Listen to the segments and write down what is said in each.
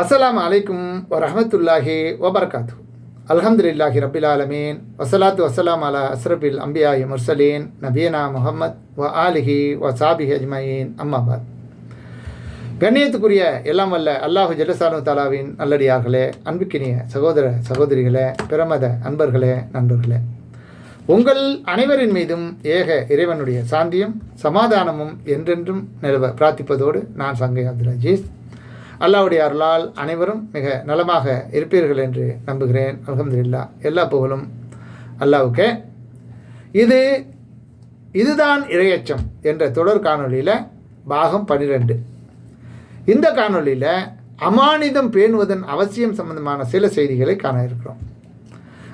அஸ்லாம் அலைக்கும் வரமத்துல்லாஹி வபர்காத்து அல்ஹம்துலில்லாஹி ரபில் ஆலமீன். வசலாத்து வசலாம் அலா அஸ்ரபில் அம்பியாயி முர்சலீன் நபீனா முகமத் வ ஆலிஹி வ சாபிஹி அஜ்மயின். அம்மாபாத் கண்ணியத்துக்குரிய எல்லாம் வல்ல அல்லாஹு ஜல்லசானு தாலாவின் நல்லடியார்களே அன்புக்கினிய சகோதர சகோதரிகளே பிரமத அன்பர்களே நண்பர்களே. உங்கள் அனைவரின் மீதும் ஏக இறைவனுடைய சாந்தியும் சமாதானமும் என்றென்றும் நிலவ பிரார்த்திப்பதோடு நான் சங்கை அப்துல் அஜீஸ். அல்லாவுடைய அருளால் அனைவரும் மிக நலமாக இருப்பீர்கள் என்று நம்புகிறேன். அல்ஹம்துலில்லா. எல்லா புகழும் அல்லாவுக்கே. இது இதுதான் இரையச்சம் என்ற தொடர் காணொலியில் பாகம் பன்னிரெண்டு இந்த காணொளியில் அமானிதம் பேணுவதன் அவசியம் சம்பந்தமான சில செய்திகளை காண இருக்கிறோம்.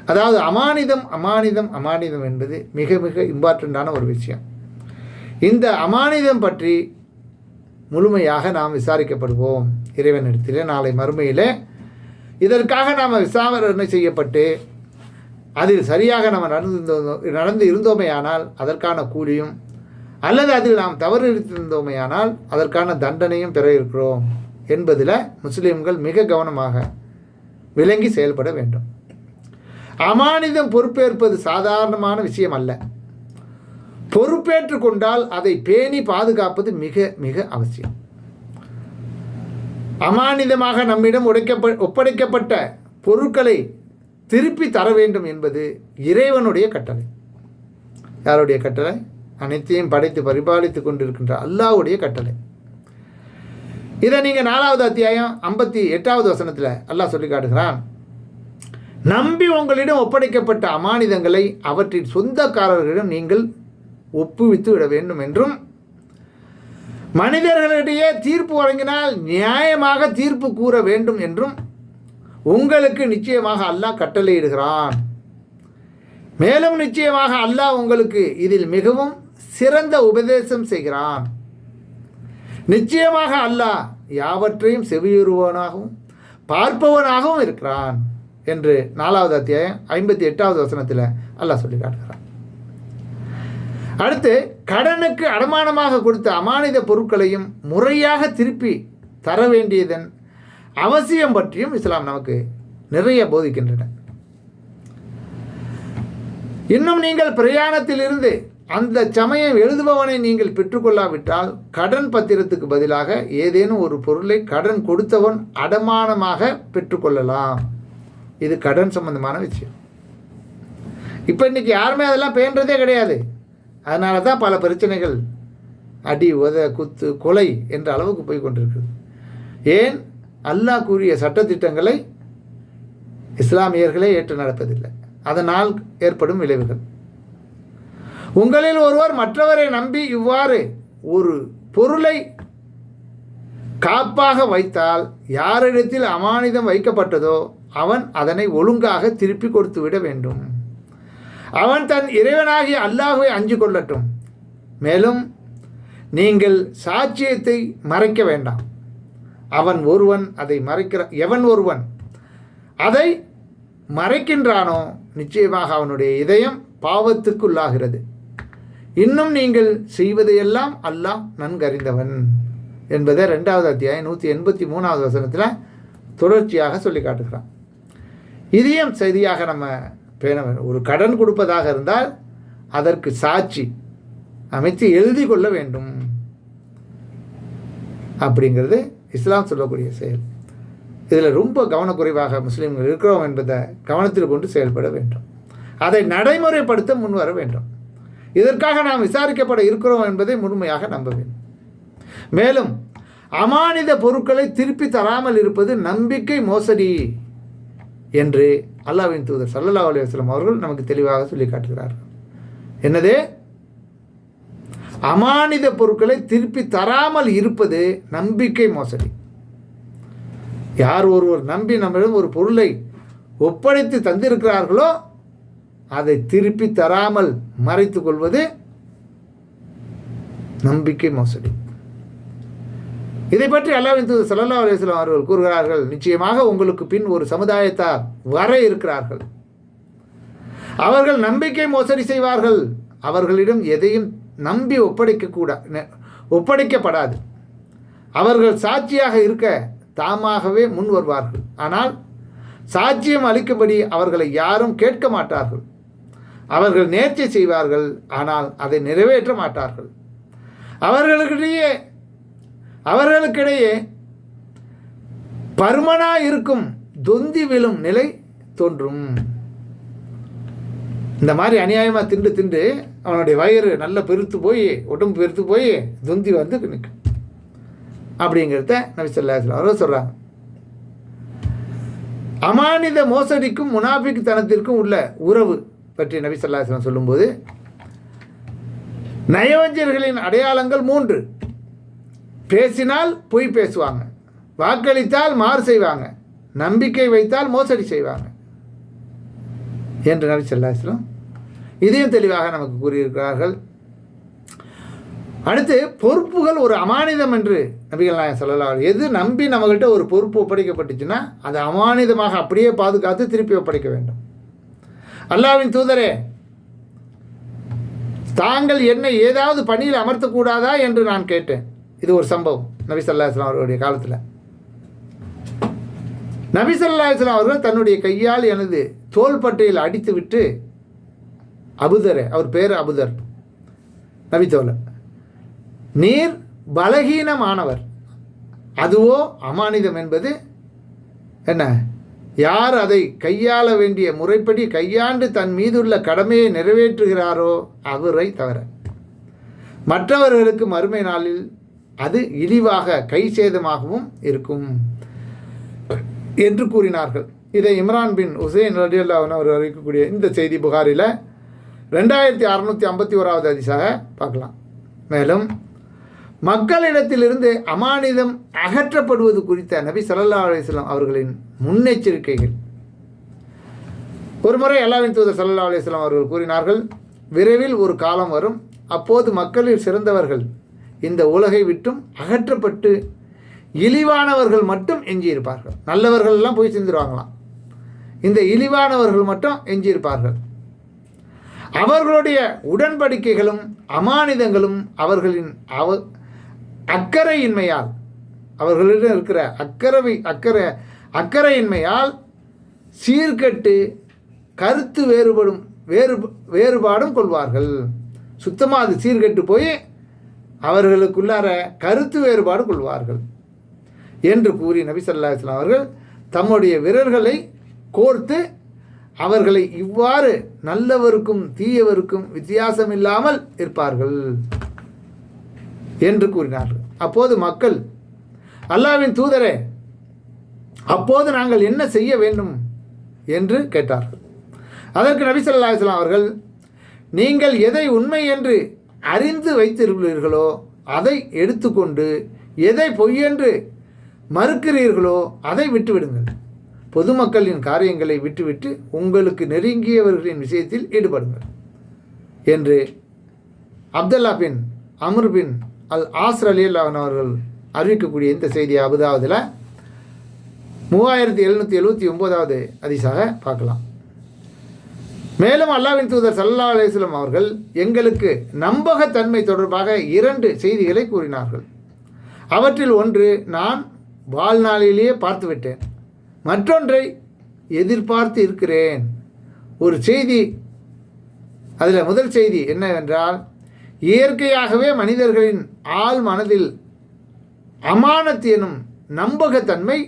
அதாவது அமானிதம் அமானிதம் அமானிதம் என்பது மிக மிக இம்பார்ட்டண்ட்டான ஒரு விஷயம். இந்த அமானிதம் பற்றி முழுமையாக நாம் விசாரிக்கப்படுவோம். இறைவனிடத்தில் நாளை மறுமையில். இதற்காக நாம் விசாரணை செய்யப்பட்டு அதில் சரியாக நம்ம நடந்து நடந்து இருந்தோமேயானால் அதற்கான கூலியும் அல்லது அதில் நாம் தவறு இருந்தோமேயானால் அதற்கான தண்டனையும் பெற இருக்கிறோம் என்பதில் முஸ்லீம்கள் மிக கவனமாக விளங்கி செயல்பட வேண்டும். அமானிதம் பொறுப்பேற்பது சாதாரணமான விஷயம் அல்ல. பொறுப்பேற்று கொண்டால் அதை பேணி பாதுகாப்பது மிக மிக அவசியம். அமானிதமாக நம்மிடம் உடைக்கப்ப ஒப்படைக்கப்பட்ட பொருட்களை திருப்பி தர வேண்டும் என்பது இறைவனுடைய கட்டளை. யாருடைய கட்டளை? அனைத்தையும் படைத்து பரிபாலித்து கொண்டிருக்கின்ற அல்லாவுடைய கட்டளை. இதை நீங்கள் நாலாவது அத்தியாயம் ஐம்பத்தி எட்டாவது வசனத்தில் அல்லாஹ் சொல்லி காட்டுகிறான். நம்பி உங்களிடம் ஒப்படைக்கப்பட்ட அமானிதங்களை அவற்றின் சொந்தக்காரர்களிடம் நீங்கள் ஒப்புவித்து விட வேண்டும் என்றும் மனிதர்களிடையே தீர்ப்பு வழங்கினால் நியாயமாக தீர்ப்பு கூற வேண்டும் என்றும் உங்களுக்கு நிச்சயமாக அல்லாஹ் கட்டளையிடுகிறான். மேலும் நிச்சயமாக அல்லாஹ் உங்களுக்கு இதில் மிகவும் சிறந்த உபதேசம் செய்கிறான். நிச்சயமாக அல்லாஹ் யாவற்றையும் செவியுறுவனாகவும் பார்ப்பவனாகவும் இருக்கிறான் என்று நாலாவது அத்தியாயம் ஐம்பத்தி எட்டாவது வசனத்தில் அல்லாஹ் சொல்லி காட்டுகிறான் அடுத்து கடனுக்கு அடமானமாக கொடுத்த அமானித பொருட்களையும் முறையாக திருப்பி தர வேண்டியதன் அவசியம் பற்றியும் இஸ்லாம் நமக்கு நிறைய போதிக்கின்றன. இன்னும் நீங்கள் பிரயாணத்திலிருந்து அந்த சமயம் எழுதுபவனை நீங்கள் பெற்றுக்கொள்ளாவிட்டால் கடன் பத்திரத்துக்கு பதிலாக ஏதேனும் ஒரு பொருளை கடன் கொடுத்தவன் அடமானமாக பெற்றுக்கொள்ளலாம். இது கடன் சம்பந்தமான விஷயம். இப்போ இன்றைக்கி யாருமே அதெல்லாம் பேன்றதே கிடையாது. அதனால தான் பல பிரச்சனைகள் அடி உத குத்து கொலை என்ற அளவுக்கு போய் கொண்டிருக்கிறது ஏன்? அல்லாஹ் கூறிய சட்டத்திட்டங்களை இஸ்லாமியர்களே ஏற்று நடப்பதில்லை. அதனால் ஏற்படும் விளைவுகள். உங்களில் ஒருவர் மற்றவரை நம்பி இவ்வாறு ஒரு பொருளை காப்பாக வைத்தால் யாரிடத்தில் அமானிதம் வைக்கப்பட்டதோ அவன் அதனை ஒழுங்காக திருப்பி கொடுத்து விட வேண்டும். அவன் தன் இறைவனாகிய அல்லாஹுவை அஞ்சு கொள்ளட்டும். மேலும் நீங்கள் சாட்சியத்தை மறைக்க வேண்டாம். அவன் ஒருவன் அதை மறைக்கிற எவன் ஒருவன் அதை மறைக்கின்றானோ நிச்சயமாக அவனுடைய இதயம் பாவத்துக்குள்ளாகிறது. இன்னும் நீங்கள் செய்வதையெல்லாம் அல்லாஹ் நன்கறிந்தவன் என்பதை ரெண்டாவது அத்தியாயம் நூற்றி எண்பத்தி மூணாவது வசனத்தில் தொடர்ச்சியாக சொல்லி காட்டுகிறான் இதையும் சரியாக நம்ம பேண வேண்டும் ஒரு கடன் கொடுப்பதாக இருந்தால் அதற்கு சாட்சி அமைத்து எழுதி கொள்ள வேண்டும். அப்படிங்கிறது இஸ்லாம் சொல்லக்கூடிய செயல். இதில் ரொம்ப கவனக்குறைவாக முஸ்லீம்கள் இருக்கிறோம் என்பதை கவனத்தில் கொண்டு செயல்பட வேண்டும். அதை நடைமுறைப்படுத்த முன்வர வேண்டும். இதற்காக நாம் விசாரிக்கப்பட இருக்கிறோம் என்பதை முழுமையாக நம்ப வேண்டும். மேலும் அமானித பொருட்களை திருப்பி தராமல் இருப்பது நம்பிக்கை மோசடி என்று அல்லாவின் தூதர் சல்லல்லா அலுவலம் அவர்கள் நமக்கு தெளிவாக சொல்லி காட்டுகிறார்கள். என்னது? அமானித பொருட்களை திருப்பி தராமல் இருப்பது நம்பிக்கை மோசடி. யார் ஒருவர் நம்பி நம்மிடம் ஒரு பொருளை ஒப்படைத்து தந்திருக்கிறார்களோ அதை திருப்பி தராமல் மறைத்து கொள்வது நம்பிக்கை மோசடி. இதை பற்றி அல்லாவின் தூது சல்லா அலுவலாம் அவர்கள் கூறுகிறார்கள் நிச்சயமாக உங்களுக்கு பின் ஒரு சமுதாயத்தார் வர இருக்கிறார்கள். அவர்கள் நம்பிக்கை மோசடி செய்வார்கள். அவர்களிடம் எதையும் நம்பி ஒப்படைக்க கூட ஒப்படைக்கப்படாது. அவர்கள் சாட்சியாக இருக்க தாமாகவே முன் வருவார்கள். ஆனால் சாட்சியம் அளிக்கும்படி அவர்களை யாரும் கேட்க மாட்டார்கள். அவர்கள் நேர்ச்சி செய்வார்கள் ஆனால் அதை நிறைவேற்ற மாட்டார்கள். அவர்களுக்கிடையே அவர்களுக்கிடையே பருமனா இருக்கும் தொந்தி விழும் நிலை தோன்றும். இந்த மாதிரி அநியாயமாக திண்டு திண்டு அவனுடைய வயிறு நல்லா பெருத்து போய் உடம்பு பெருத்து போய் தொந்தி வந்து நிற்கும். அப்படிங்கிறத நபி சொல்லாஹ் அவர்கள் சொல்கிறாங்க அமானித மோசடிக்கும் முனாபிக் தனத்திற்கும் உள்ள உறவு பற்றி நபி சொல்லாஸ்லாம் சொல்லும்போது நயவஞ்சர்களின் அடையாளங்கள் மூன்று. பேசினால் பொய் பேசுவாங்க. வாக்களித்தால் மாறு செய்வாங்க. நம்பிக்கை வைத்தால் மோசடி செய்வாங்க. என்று நபி சொல்லாஸ்லம் இதையும் தெளிவாக நமக்கு கூறியிருக்கிறார்கள். அடுத்து பொறுப்புகள் ஒரு அமானிதம் என்று நபிகள் நாயகம் சொல்லலாம் எது நம்பி நம்மகிட்ட ஒரு பொறுப்பு ஒப்படைக்கப்பட்டுச்சுன்னா அதை அமானிதமாக அப்படியே பாதுகாத்து திருப்பி ஒப்படைக்க வேண்டும். அல்லாவின் தூதரே தாங்கள் என்னை ஏதாவது பணியில் அமர்த்தக்கூடாதா என்று நான் கேட்டேன். இது ஒரு சம்பவம். நபி சல்லாஹ்லாம் அவர்களுடைய காலத்தில். நபி சல்லாஹ்லாம் அவர்கள் தன்னுடைய கையால் எனது தோள்பட்டையில் அடித்துவிட்டு அபுதரே அவர் பேர் அபுதர் நபித்தோழர் நீர் பலகீனமானவர். அதுவோ அமானிதம் என்பது என்ன? யார் அதை கையாள வேண்டிய முறைப்படி கையாண்டு தன் மீதுள்ள கடமையை நிறைவேற்றுகிறாரோ அவரை தவிர மற்றவர்களுக்கு மறுமை நாளில் அது இழிவாக கை சேதமாகவும் இருக்கும். என்று கூறினார்கள். இதை இம்ரான் பின் உசேன் ரடியல்லாவன் அவர் அறிவிக்கக்கூடிய இந்த செய்தி புகாரில் ரெண்டாயிரத்தி அறநூற்றி ஐம்பத்தி ஓராவது அதிசாக பார்க்கலாம். மேலும் மக்களிடத்திலிருந்து அமானிதம் அகற்றப்படுவது குறித்த நபி சல்லா அலிஸ்லாம் அவர்களின் முன்னெச்சரிக்கைகள். ஒருமுறை அல்லாவின் தூதர் சல்லா அலிஸ்லாம் அவர்கள் கூறினார்கள் விரைவில் ஒரு காலம் வரும். அப்போது மக்களில் சிறந்தவர்கள் இந்த உலகை விட்டும் அகற்றப்பட்டு இழிவானவர்கள் மட்டும் எஞ்சியிருப்பார்கள். நல்லவர்கள் எல்லாம் போய் சேர்ந்துருவாங்களாம். இந்த இழிவானவர்கள் மட்டும் எஞ்சியிருப்பார்கள். அவர்களுடைய உடன்படிக்கைகளும் அமானிதங்களும் அவர்களின் அவ அக்கறையின்மையால் அவர்களிடம் இருக்கிற அக்கறை அக்கறை அக்கறையின்மையால் சீர்கட்டு கருத்து வேறுபடும் வேறு வேறுபாடும் கொள்வார்கள். சுத்தமாக அது சீர்கட்டு போய் அவர்களுக்குள்ளார கருத்து வேறுபாடு கொள்வார்கள் என்று கூறி நபி சல்லா இஸ்லாம் அவர்கள் தம்முடைய விரல்களை கோர்த்து அவர்களை இவ்வாறு நல்லவருக்கும் தீயவருக்கும் வித்தியாசம் இல்லாமல் இருப்பார்கள் என்று கூறினார்கள். அப்போது மக்கள் அல்லாவின் தூதரே அப்போது நாங்கள் என்ன செய்ய வேண்டும்? என்று கேட்டார்கள். அதற்கு நபி சொல்லா இஸ்லாம் அவர்கள் நீங்கள் எதை உண்மை என்று அறிந்து வைத்திருக்கிறீர்களோ அதை எடுத்துக்கொண்டு எதை பொய்யென்று மறுக்கிறீர்களோ அதை விட்டுவிடுங்கள். பொதுமக்களின் காரியங்களை விட்டுவிட்டு உங்களுக்கு நெருங்கியவர்களின் விஷயத்தில் ஈடுபடுங்கள். என்று அப்துல்லா பின் அமர் பின் அல் ஆஸ்ர் அலி அவர்கள் அறிவிக்கக்கூடிய இந்த செய்தியை அபுதாவதில் மூவாயிரத்தி எழுநூற்றி எழுபத்தி ஒம்போதாவது அதிசாக பார்க்கலாம். மேலும் அல்லாவின் தூதர் சல்லா அலிஸ்லம் அவர்கள் எங்களுக்கு நம்பகத்தன்மை தொடர்பாக இரண்டு செய்திகளை கூறினார்கள். அவற்றில் ஒன்று நான் வாழ்நாளிலேயே பார்த்துவிட்டேன். மற்றொன்றை எதிர்பார்த்து இருக்கிறேன். ஒரு செய்தி அதில் முதல் செய்தி என்னவென்றால் இயற்கையாகவே மனிதர்களின் ஆள் மனதில் அமானத் எனும் நம்பகத்தன்மை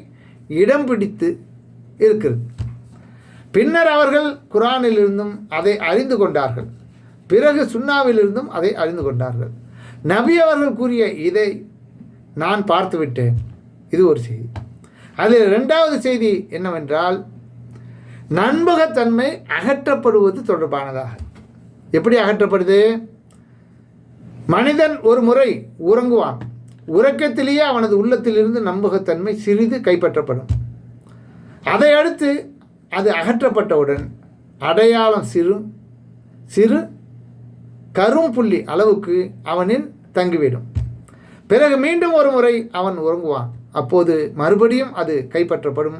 இடம் பிடித்து இருக்கிறது. பின்னர் அவர்கள் குரானிலிருந்தும் அதை அறிந்து கொண்டார்கள். பிறகு சுண்ணாவிலிருந்தும் அதை அறிந்து கொண்டார்கள். நபி அவர்கள் கூறிய இதை நான் பார்த்துவிட்டேன். இது ஒரு செய்தி. அதில் ரெண்டாவது செய்தி என்னவென்றால் நண்பகத்தன்மை அகற்றப்படுவது தொடர்பானதாக. எப்படி அகற்றப்படுது? மனிதன் ஒரு முறை உறங்குவான். உறக்கத்திலேயே அவனது உள்ளத்திலிருந்து நம்பகத்தன்மை சிறிது கைப்பற்றப்படும். அதை அடுத்து அது அகற்றப்பட்டவுடன் அடையாளம் சிறு சிறு கரும்புள்ளி அளவுக்கு அவனில் தங்கிவிடும். பிறகு மீண்டும் ஒரு முறை அவன் உறங்குவான். அப்போது மறுபடியும் அது கைப்பற்றப்படும்.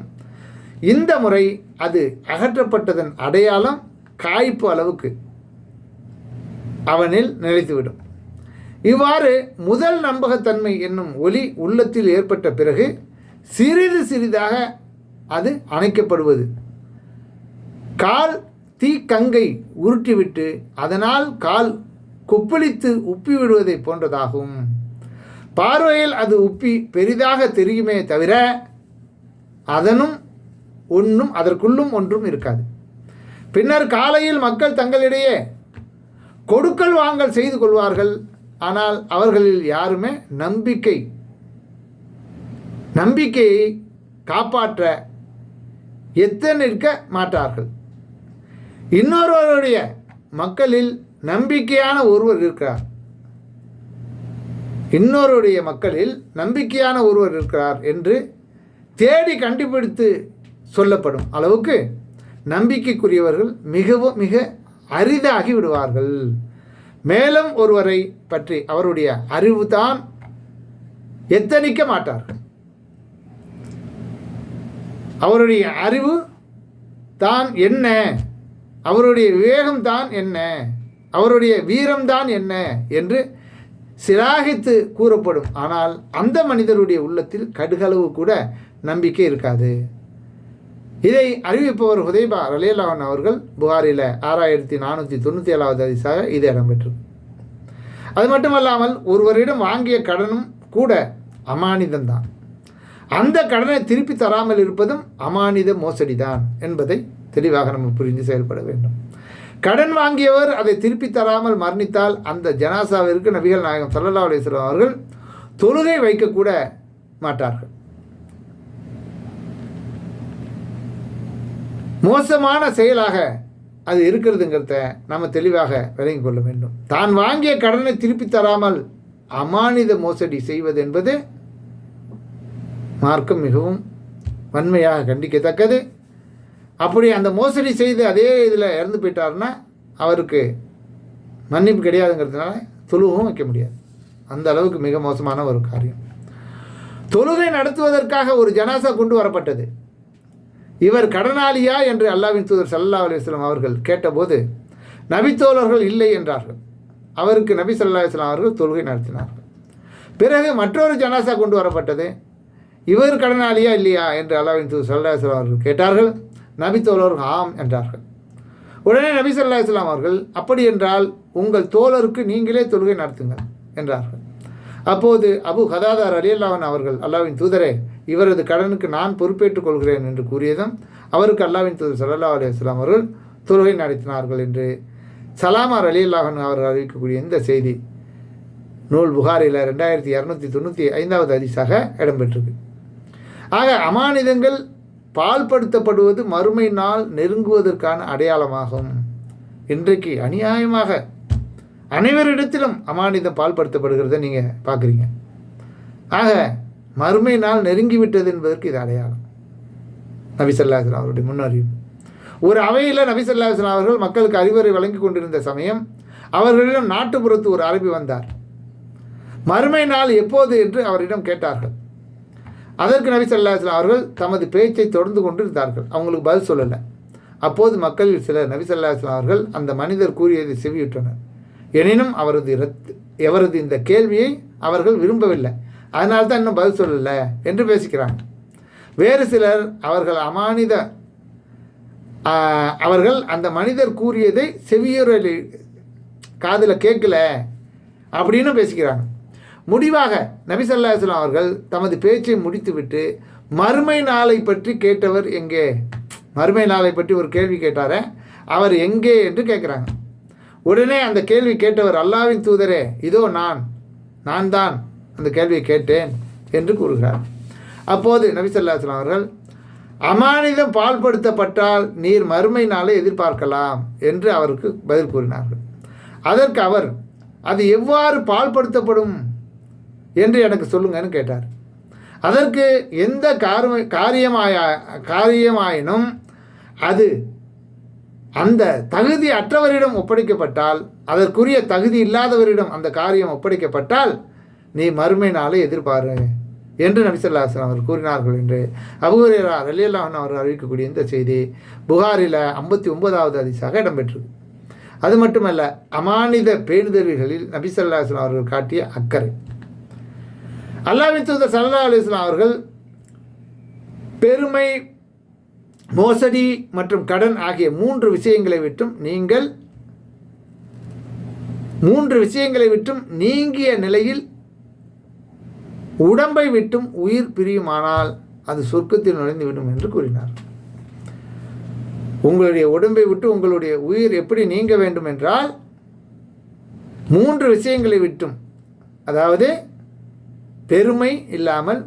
இந்த முறை அது அகற்றப்பட்டதன் அடையாளம் காய்ப்பு அளவுக்கு அவனில் நிலைத்துவிடும். இவ்வாறு முதல் நம்பகத்தன்மை என்னும் ஒளி உள்ளத்தில் ஏற்பட்ட பிறகு சிறிது சிறிதாக அது அணைக்கப்படுவது. கால் தீக்கங்கை உருட்டிவிட்டு அதனால் கால் கொப்பளித்து உப்பி விடுவதை போன்றதாகும். பார்வையில் அது உப்பி பெரிதாக தெரியுமே தவிர அதனும் ஒன்றும் அதற்குள்ளும் ஒன்றும் இருக்காது. பின்னர் காலையில் மக்கள் தங்களிடையே கொடுக்கல் வாங்கல் செய்து கொள்வார்கள். ஆனால் அவர்களில் யாருமே நம்பிக்கை நம்பிக்கையை காப்பாற்ற எத்தனிற்க மாட்டார்கள். இன்னொருவருடைய மக்களில் நம்பிக்கையான ஒருவர் இருக்கிறார். இன்னொருடைய மக்களில் நம்பிக்கையான ஒருவர் இருக்கிறார் என்று தேடி கண்டுபிடித்து சொல்லப்படும் அளவுக்கு நம்பிக்கைக்குரியவர்கள் மிகவும் மிக அரிதாகி விடுவார்கள். மேலும் ஒருவரை பற்றி அவருடைய அறிவு தான் எத்தனிக்க மாட்டார்கள். அவருடைய அறிவு தான் என்ன? அவருடைய விவேகம் தான் என்ன? அவருடைய வீரம்தான் என்ன? என்று சிலாகித்து கூறப்படும். ஆனால் அந்த மனிதருடைய உள்ளத்தில் கடுகளவு கூட நம்பிக்கை இருக்காது. இதை அறிவிப்பவர் ஹுதைபா ரலேலாவன் அவர்கள் புகாரில் ஆறாயிரத்தி நானூற்றி தொண்ணூற்றி ஏழாவது அதிசாக இது இடம்பெற்றது. அது மட்டுமல்லாமல் ஒருவரிடம் வாங்கிய கடனும் கூட அமானிதம்தான். அந்த கடனை திருப்பி தராமல் இருப்பதும் அமானித மோசடி தான் என்பதை தெளிவாக நம்ம புரிந்து செயல்பட வேண்டும். கடன் வாங்கியவர் அதை திருப்பி தராமல் மரணித்தால் அந்த ஜனாசாவிற்கு நபிகள் நாயகம் சல்லல்லா அலிஸ்லாம் அவர்கள் தொழுகை வைக்கக்கூட மாட்டார்கள். மோசமான செயலாக அது இருக்கிறதுங்கிறத நம்ம தெளிவாக விளங்கி கொள்ள வேண்டும். தான் வாங்கிய கடனை திருப்பி தராமல் அமானித மோசடி செய்வது என்பது மார்க்கம் மிகவும் வன்மையாக கண்டிக்கத்தக்கது. அப்படி அந்த மோசடி செய்து அதே இதில் இறந்து போயிட்டாருன்னா அவருக்கு மன்னிப்பு கிடையாதுங்கிறதுனால தொழுவும் வைக்க முடியாது. அந்த அளவுக்கு மிக மோசமான ஒரு காரியம். தொழுகை நடத்துவதற்காக ஒரு ஜனாசா கொண்டு வரப்பட்டது. இவர் கடனாளியா என்று அல்லாவின் தூதர் சல்லா அலுவலாம் அவர்கள் கேட்டபோது நபித்தோழர்கள் இல்லை என்றார்கள். அவருக்கு நபி சல்லா அலுவலாம் அவர்கள் தொழுகை நடத்தினார்கள். பிறகு மற்றொரு ஜனாசா கொண்டு வரப்பட்டது இவர் கடனாளியா இல்லையா என்று அல்லாவின் தூதர் சல்லா அலுவலாம் அவர்கள் கேட்டார்கள். நபித்தோழர் ஆம் என்றார்கள். உடனே நபி சொல்லா இஸ்லாம் அவர்கள் அப்படி என்றால் உங்கள் தோழருக்கு நீங்களே தொழுகை நடத்துங்கள் என்றார்கள். அப்போது அபு ஹதாதார் அலி அல்லாவன் அவர்கள் அல்லாவின் தூதரே இவரது கடனுக்கு நான் பொறுப்பேற்றுக் கொள்கிறேன் என்று கூறியதும் அவருக்கு அல்லாவின் தூதர் சல்லா அலி இஸ்லாம் அவர்கள் தொழுகை நடத்தினார்கள் என்று சலாமார் அலி அல்லாஹன் அவர்கள் அறிவிக்கக்கூடிய இந்த செய்தி நூல் புகாரில் ரெண்டாயிரத்தி இரநூத்தி தொண்ணூற்றி ஐந்தாவது அதிசாக இடம்பெற்றிருக்கு. ஆக அமானிதங்கள் பால்படுத்தப்படுவது மறுமை நாள் நெருங்குவதற்கான அடையாளமாகும். இன்றைக்கு அநியாயமாக அனைவரிடத்திலும் அமானிதம் பால்படுத்தப்படுகிறத நீங்கள் பார்க்குறீங்க. ஆக மறுமை நாள் நெருங்கிவிட்டது என்பதற்கு இது அடையாளம். நபிசல்லாஸ்லாம் அவருடைய முன்னறிவிப்பு ஒரு அவையில் நபிசல்லாஸ்லாம் அவர்கள் மக்களுக்கு அறிவுரை வழங்கி கொண்டிருந்த சமயம் அவர்களிடம் நாட்டுப்புறத்து ஒரு அரபி வந்தார். மறுமை நாள் எப்போது என்று அவரிடம் கேட்டார்கள். அதற்கு நபி சல்லாஹ் அவர்கள் தமது பேச்சை தொடர்ந்து கொண்டு இருந்தார்கள் அவங்களுக்கு பதில் சொல்லலை. அப்போது மக்களில் சிலர் நபி சல்லாஹ் அவர்கள் அந்த மனிதர் கூறியதை செவியுற்றனர். எனினும் அவரது ரத் எவரது இந்த கேள்வியை அவர்கள் விரும்பவில்லை. அதனால தான் இன்னும் பதில் சொல்லலை என்று பேசிக்கிறாங்க. வேறு சிலர் அவர்கள் அமானித அவர்கள் அந்த மனிதர் கூறியதை செவியுறலி காதில் கேட்கல அப்படின்னு பேசிக்கிறாங்க. முடிவாக நபிசல்லாஸ்லாம் அவர்கள் தமது பேச்சை முடித்துவிட்டு மறுமை நாளை பற்றி கேட்டவர் எங்கே? மறுமை நாளை பற்றி ஒரு கேள்வி கேட்டார? அவர் எங்கே என்று கேட்குறாங்க. உடனே அந்த கேள்வி கேட்டவர் அல்லாவின் தூதரே இதோ நான் நான் தான் அந்த கேள்வியை கேட்டேன் என்று கூறுகிறார். அப்போது நபிசல்லாஸ்லாம் அவர்கள் அமானிதம் பால்படுத்தப்பட்டால் நீர் மறுமை நாளை எதிர்பார்க்கலாம் என்று அவருக்கு பதில் கூறினார்கள். அதற்கு அவர் அது எவ்வாறு பால்படுத்தப்படும்? என்று எனக்கு சொல்லுங்கன்னு கேட்டார். அதற்கு எந்த காரண காரியமாய காரியமாயினும் அது அந்த தகுதி அற்றவரிடம் ஒப்படைக்கப்பட்டால் அதற்குரிய தகுதி இல்லாதவரிடம் அந்த காரியம் ஒப்படைக்கப்பட்டால் நீ மறுமை நாளை எதிர்பாரு என்று நபிசல்லாஸ்லாம் அவர் கூறினார்கள் என்று அபுஹரேரா ரலியல்லாஹன் அவர் அறிவிக்கக்கூடிய இந்த செய்தி புகாரில் ஐம்பத்தி ஒன்பதாவது அதிசாக இடம்பெற்றது அது மட்டுமல்ல அமானித பேணுதல்களில் நபிசல்லாஸ்லாம் அவர்கள் காட்டிய அக்கறை. அல்லாவின் தூதர் சல்லா அலிஸ்லாம் அவர்கள் பெருமை மோசடி மற்றும் கடன் ஆகிய மூன்று விஷயங்களை விட்டும் நீங்கள் மூன்று விஷயங்களை விட்டும் நீங்கிய நிலையில் உடம்பை விட்டும் உயிர் பிரியுமானால் அது சொர்க்கத்தில் நுழைந்துவிடும் என்று கூறினார். உங்களுடைய உடம்பை விட்டு உங்களுடைய உயிர் எப்படி நீங்க வேண்டும் என்றால் மூன்று விஷயங்களை விட்டும் அதாவது பெருமை இல்லாமல்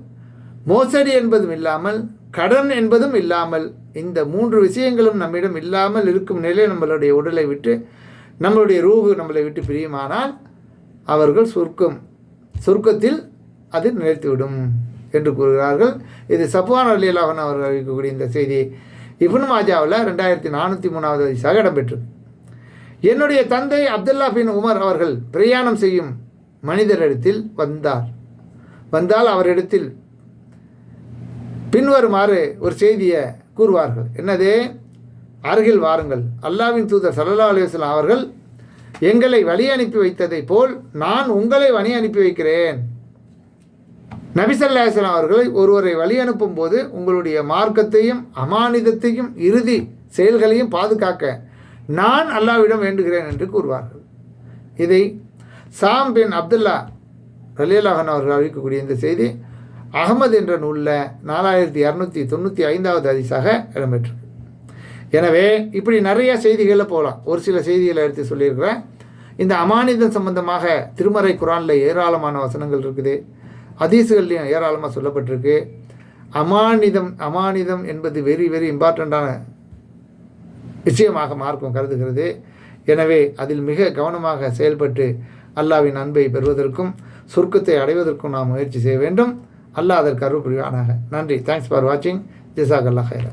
மோசடி என்பதும் இல்லாமல் கடன் என்பதும் இல்லாமல் இந்த மூன்று விஷயங்களும் நம்மிடம் இல்லாமல் இருக்கும் நிலையில் நம்மளுடைய உடலை விட்டு நம்மளுடைய ரூகு நம்மளை விட்டு பிரியுமானால் அவர்கள் சொர்க்கம் சொர்க்கத்தில் அது நிலைத்துவிடும் என்று கூறுகிறார்கள். இது சப்வான் அலி அல்லாஹன் அவர்கள் அறிவிக்கக்கூடிய இந்த செய்தி. இப்னு மாஜாவில் ரெண்டாயிரத்தி நானூற்றி மூணாவது வயசாக இடம்பெற்றது. என்னுடைய தந்தை அப்துல்லா பின் உமர் அவர்கள் பிரயாணம் செய்யும் மனிதரிடத்தில் வந்தார். வந்தால் அவரிடத்தில் பின்வருமாறு ஒரு செய்தியை கூறுவார்கள். என்னது? அருகில் வாருங்கள். அல்லாவின் தூதர் சல்லா அலுவலாம் அவர்கள் எங்களை வழி அனுப்பி வைத்ததை போல் நான் உங்களை வழி அனுப்பி வைக்கிறேன். நபிசல்லாஸ்லாம் அவர்களை ஒருவரை வழி அனுப்பும் போது உங்களுடைய மார்க்கத்தையும் அமானிதத்தையும் இறுதி செயல்களையும் பாதுகாக்க நான் அல்லாவிடம் வேண்டுகிறேன் என்று கூறுவார்கள். இதை சாம் பின் அப்துல்லா ரலியலாஹன் அவர்கள் அறிவிக்கக்கூடிய இந்த செய்தி அகமது என்ற நூலில் நாலாயிரத்தி இரநூத்தி தொண்ணூற்றி ஐந்தாவது அதிசாக இடம்பெற்றிருக்கு. எனவே இப்படி நிறைய செய்திகளில் போகலாம் ஒரு சில செய்திகளை எடுத்து சொல்லியிருக்கிறேன். இந்த அமானிதம் சம்பந்தமாக திருமறை குரானில் ஏராளமான வசனங்கள் இருக்குது. ஹதீஸுகள்லையும் ஏராளமாக சொல்லப்பட்டிருக்கு. அமானிதம் அமானிதம் என்பது வெரி வெரி இம்பார்ட்டண்ட்டான விஷயமாக மார்க்கம் கருதுகிறது. எனவே அதில் மிக கவனமாக செயல்பட்டு அல்லாவின் அன்பை பெறுவதற்கும் சுருக்கத்தை அடைவதற்கும் நாம் முயற்சி செய்ய வேண்டும். அல்லாஹ் அதற்கு அருள் புரிவானாக. நன்றி. தேங்க்ஸ் ஃபார் வாட்சிங் ஜிசாக் அல்லா ஹைரா